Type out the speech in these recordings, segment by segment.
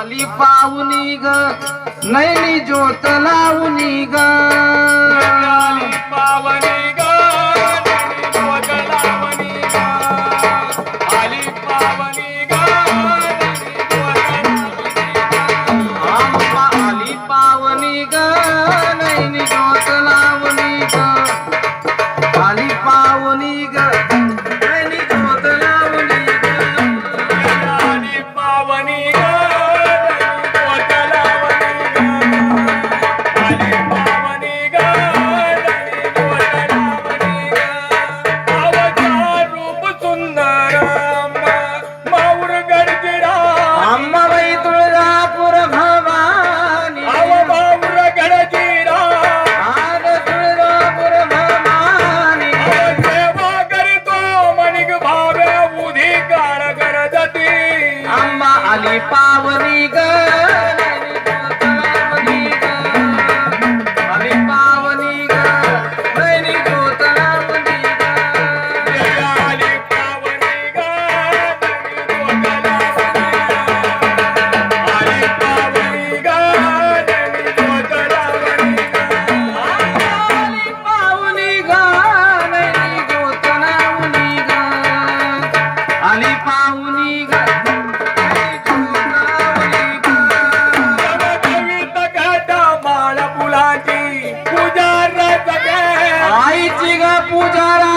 आली पाहुनी ग नैनी ज्योत लावणी ग. পূজারা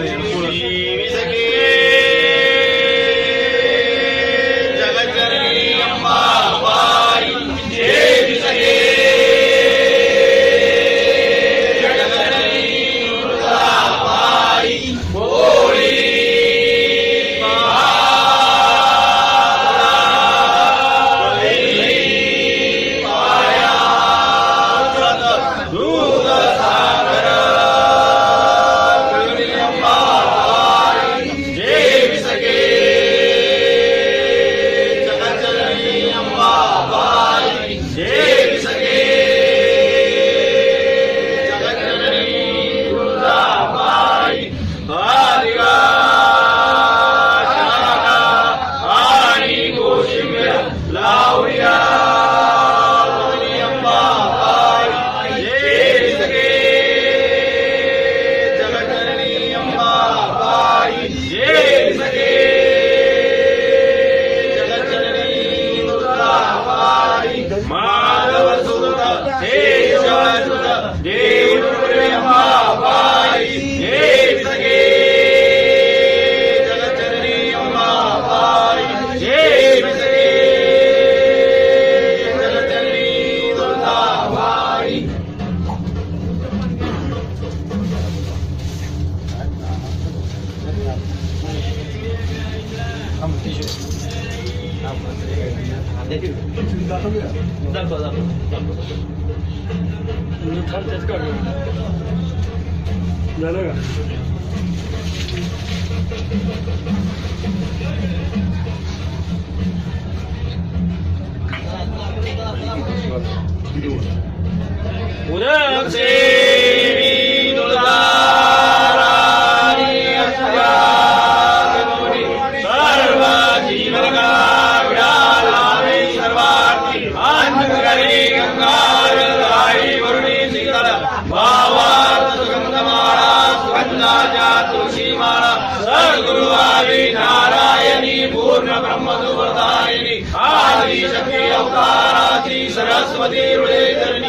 这样，ঠিক おきる抱っだー ब्रह्मदुवरदायिनी आदि